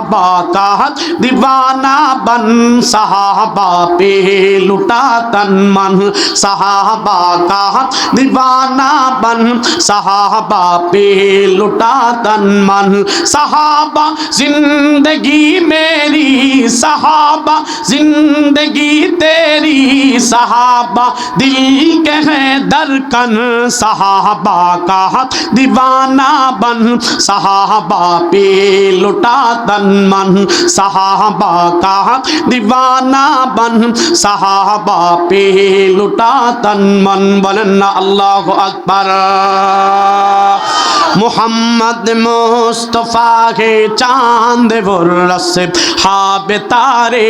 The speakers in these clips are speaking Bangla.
साहबा का दीवाना बन साहबा पे लुटा तन मन साहबा का दीवाना बन साहबा पे लुटा तन मन साहबा जिंदगी मेरी साहबा जिंदगी तेरी साहबा दिल के है दरकन साहबा का दीवाना बन साहबा पे लुटा तन মান সাহাবা কাহা দিবানা বান সাহাবা পে লুটা তন মন বলেন না আল্লাহ আকবার। মোহাম্মদ মুস্তফা কে চাঁদ বরসে, হাবে তারে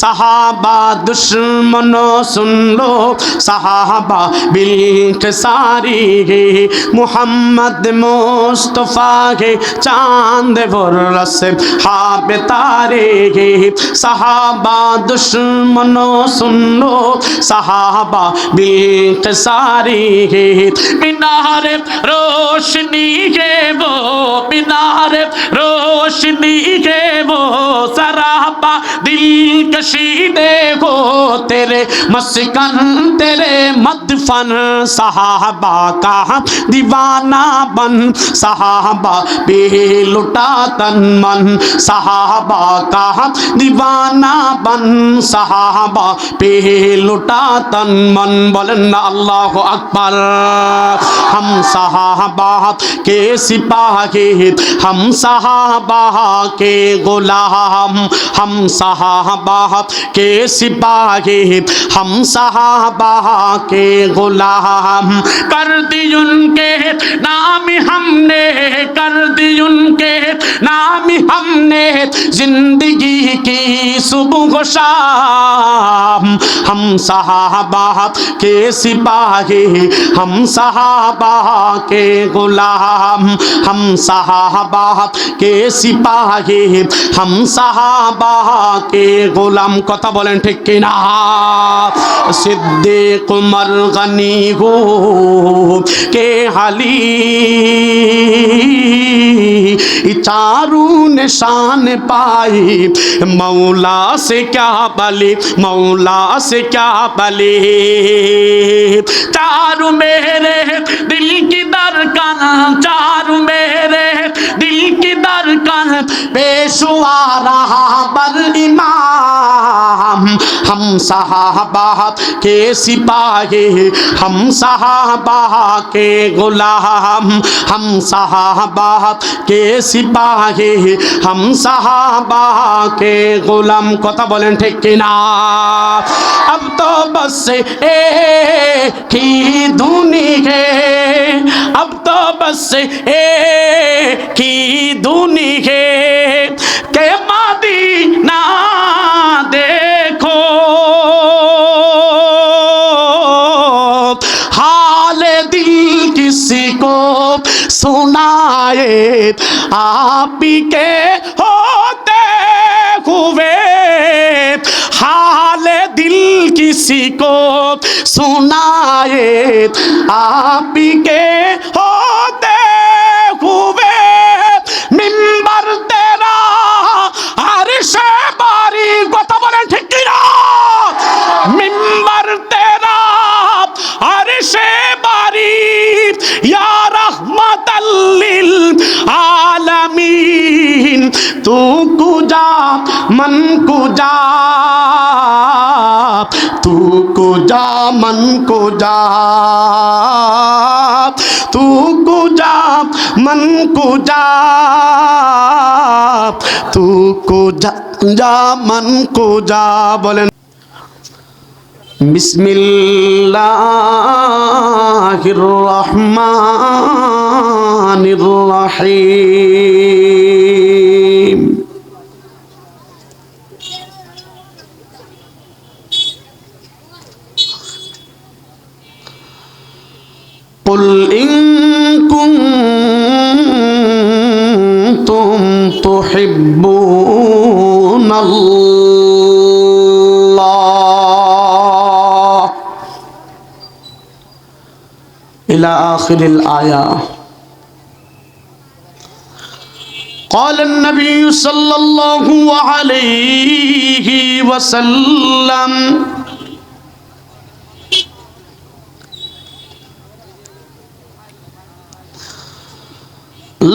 সাহাবা দুশ্মন শুনলো, সাহাবা বিলক সারি মোহাম্মদ মুস্তফা কে চাঁদ বরসে, হাবে তারে সাহাবা দুশ্মন শুনলো, সাহাবা বিলক সারি মিনারে me, ہے وہ مینار روشنی ہے وہ سراپا دل کشیدے ہو تیرے مسکن، تیرے مدفن، صحابہ کا ہم دیوانہ بن، صحابہ بھی لٹا تن من، صحابہ کا دیوانہ بن، صحابہ پہ لٹا تن من۔ بولن اللہ اکبر، ہم صحابہ کے सिपाही हम साहबा के गुलाम हम साहबा के सिपाही हम साहबा के गुलाम कर दी उनके नाम हमने कर दी उनके नाम हमने जिंदगी की सुबह शाम हम साहबा के सिपाही हम साहबा के गुलाम हम साहबा के सिपाही हम साहबा के গোলাম কথা বলেন ঠিক কিনা সিদ্দিক উমর গনি হো কে হালি चारू निशान पाई मौला से क्या बले मौला से क्या बले शुआराबर इमाम हम साहबा के सिपाही हम साहबा के गुलाम हम साहबा के सिपाही हम साहबा के गुलाम कथा बोलें ठीक ना अब तो बस ए ही धुनी है अब तो بس اے کی دونی ہے کہ مدینہ دیکھو۔ حال دل کسی کو سنائے، آپ کے ہوتے ہوئے۔ حال دل کسی کو سنائے، آپ کے ہوتے मन को जा तू को जा मन को जा तू को जा, जा मन को जा बोले बिस्मिल्लाहिर्रहमानिर्रहीम قل إن كنتم تحبون الله إلى آخر الآية قال النبي صلى الله عليه وسلم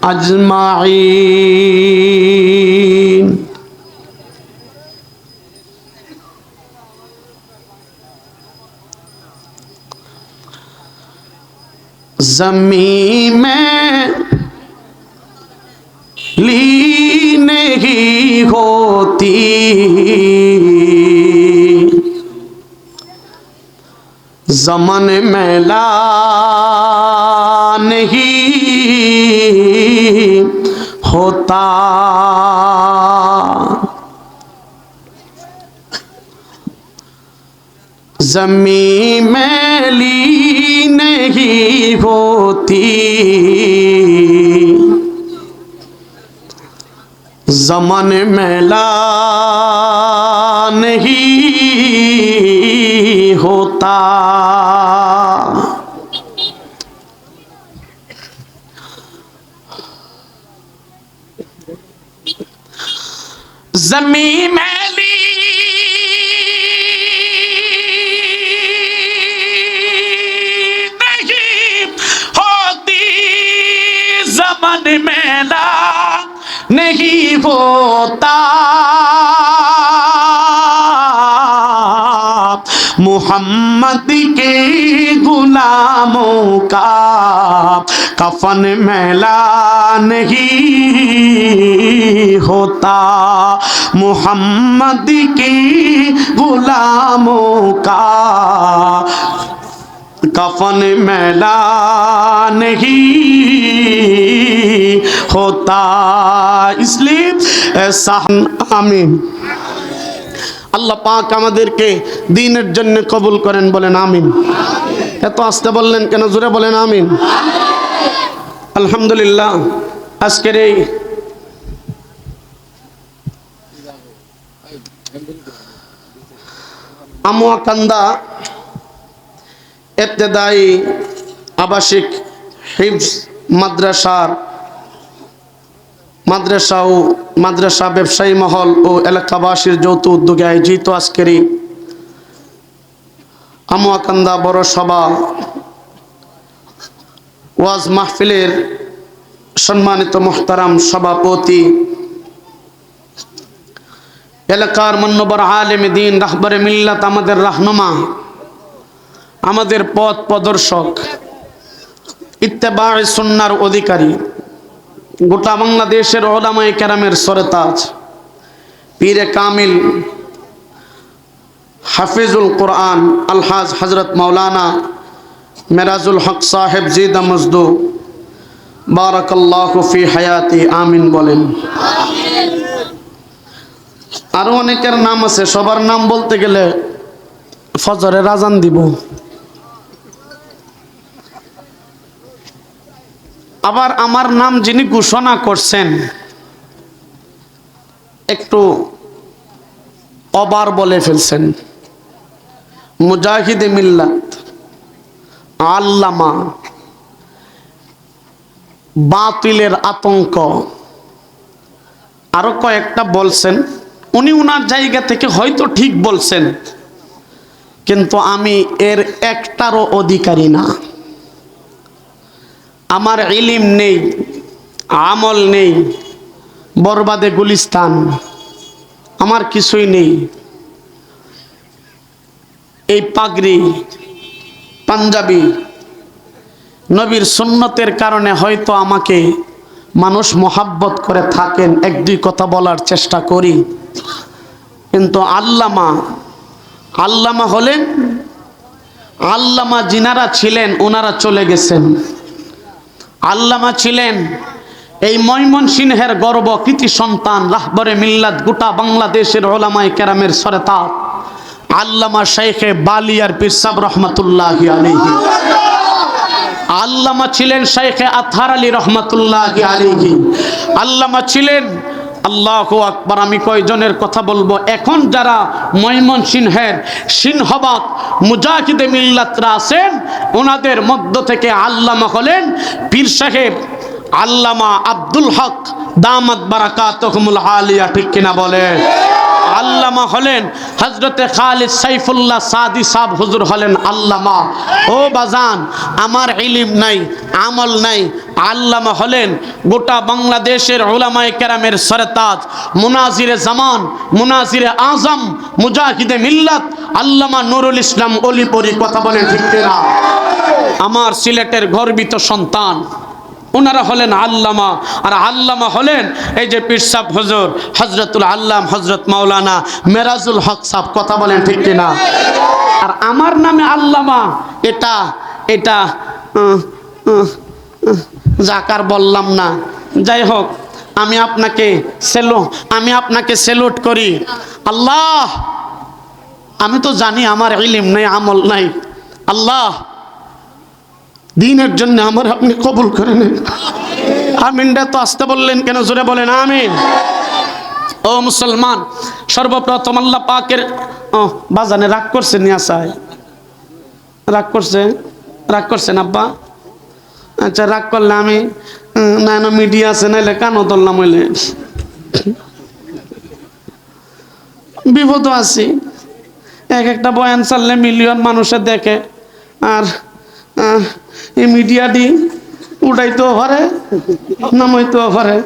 أجمعين زمین میں لی نہیں ہوتی زمن میلا होता जमी मैली नहीं होती जमन मैला नहीं होता زمین میلی نہیں ہوتی زمن میلا نہیں ہوتا۔ محمد کے غلاموں کا कफन मैला नहीं होता मोहम्मद के गुलामों का कफन मैला नहीं होता इसलिए ऐसा আমিন আল্লাহ পাক আমাদেরকে দিনের জন্য কবুল করেন বলেন আমিন এত আসতে বললেন কেন জোরে বলেন আমিন আলহামদুলিল্লাহ, আজকের এই আমুয়াকান্দা এতেদায়ী আবাসিক হিফজ মাদ্রাসার মাদ্রাসা ও মাদ্রাসা ব্যবসায়ী মহল ও এলাকাবাসীর যৌথ উদ্যোগে আয়োজিত আজকের এই আমুয়াকান্দা বড় সভা ওয়াজ মাহফিলের সম্মানিত মোহতারাম সভাপতি, এলাকার মন্নবর আলেম দিন, রাহবরে মিল্লাত আমাদের রাহনুমা, আমাদের পথ প্রদর্শক ইত্তেবা সুন্নার অধিকারী, গোটা বাংলাদেশের ওলামাই কেরামের সরেতাজ, পীরে কামিল, হাফিজুল কোরআন, আলহাজ হজরত মৌলানা মেরাজুল হক সাহেব জিদা মজদু। বারাকাল্লাহ হায়াতি, আমিন বলেন। আরও অনেকের নাম আছে, সবার নাম বলতে গেলে ফজরে রাজান দিব। আবার আমার নাম যিনি ঘোষণা করছেন, একটু অবার বলে ফেলছেন। মুজাহিদে মিল্লাত আল্লামা। বাতিলের আতঙ্ক। আরও কয়েকটা বলছেন। উনি উনার জায়গা থেকে হয়তো ঠিক বলছেন। কিন্তু আমি এর একটারও অধিকারী না। আমার ইলিম নেই, আমল নেই, বরবাদে গুলিস্তান। আমার কিছুই নেই। এই পাগড়ি পাঞ্জাবি। নবীর সুন্নতের কারণে হয়তো আমাকে মানুষ মোহাব্বত করে থাকেন, এক দুই কথা বলার চেষ্টা করি। কিন্তু আল্লামা আল্লামা হলেন, আল্লামা যিনারা ছিলেন, ওনারা চলে গেছেন। আল্লামা ছিলেন এই ময়মন ময়মনসিংহের গর্ব কৃতি সন্তান, রাহবরে মিল্লাত গোটা বাংলাদেশের ওলামাই কেরামের সরেতাত আল্লামা শেখে বালিয়ার পিসাব রহমতুল্লাহ আলহি আল্লামা ছিলেন শেখে আথার আলী রহমতুল্লাহ আলহি আল্লামা ছিলেন, আল্লাহ আকবার, আমি কয়জনের কথা বলব? এখন যারা ময়মন সিংহের সিংহবাগ মুজাহিদে মিল্লাতরা আছেন, ওনাদের মধ্য থেকে আল্লামা হলেন পীর সাহেব আল্লামা আব্দুল হক দামাত বারাকাত আলিয়া ঠিক কিনা বলে আল্লামা হলেন হজরতে খালিদ সাইফুল্লাহ সাদি সাহ হুজুর হলেন আল্লামা। ও বাজান, আমার ইলিম নাই, আমল নাই। আল্লামা হলেন গোটা বাংলাদেশের ওলামায়ে কেরামের সরতাজ, মুনাজিরে জামান, মুনাজিরে আজম, মুজাহিদে মিল্লাত। আল্লামা নুরুল ইসলাম অলিপরি কথা বলেন ঠিক আমার সিলেটের গর্বিত সন্তান ওনারা হলেন আল্লামা। আর আল্লামা হলেন এই যে পিরসাব হজর হজরতুল আল্লাম হজরত মাওলানা মেরাজুল হক সাহ কথা বলেন ঠিক কিনা? আর আমার নামে আল্লামা, এটা এটা জাকার বললাম না। যাই হোক, আমি আপনাকে সেলো, আমি আপনাকে সেলুট করি। আল্লাহ, আমি তো জানি আমার ইলিম নাই, আমল নাই। আল্লাহ দিনের জন্য আমার আপনি কবুল করে নেন। আমিনটা তো আসতে বললেন কেন? জোরে বলেন, আমিন। ও মুসলমান, সর্বপ্রথম আল্লাহ পাকের বাজানে রাগ করছে নিয়াসায় রাগ করছে? রাগ করছেন আব্বা? আচ্ছা রাগ করলে আমি না না, মিডিয়া আছে, নাইলে কানও ধরলাম হইলে। বিপদ আছি। এক একটা বয়ান চাললে মিলিয়ন মানুষে দেখে। আর এই মিডিয়াটি উঠাইতেও পারে নামাইতেও পারে।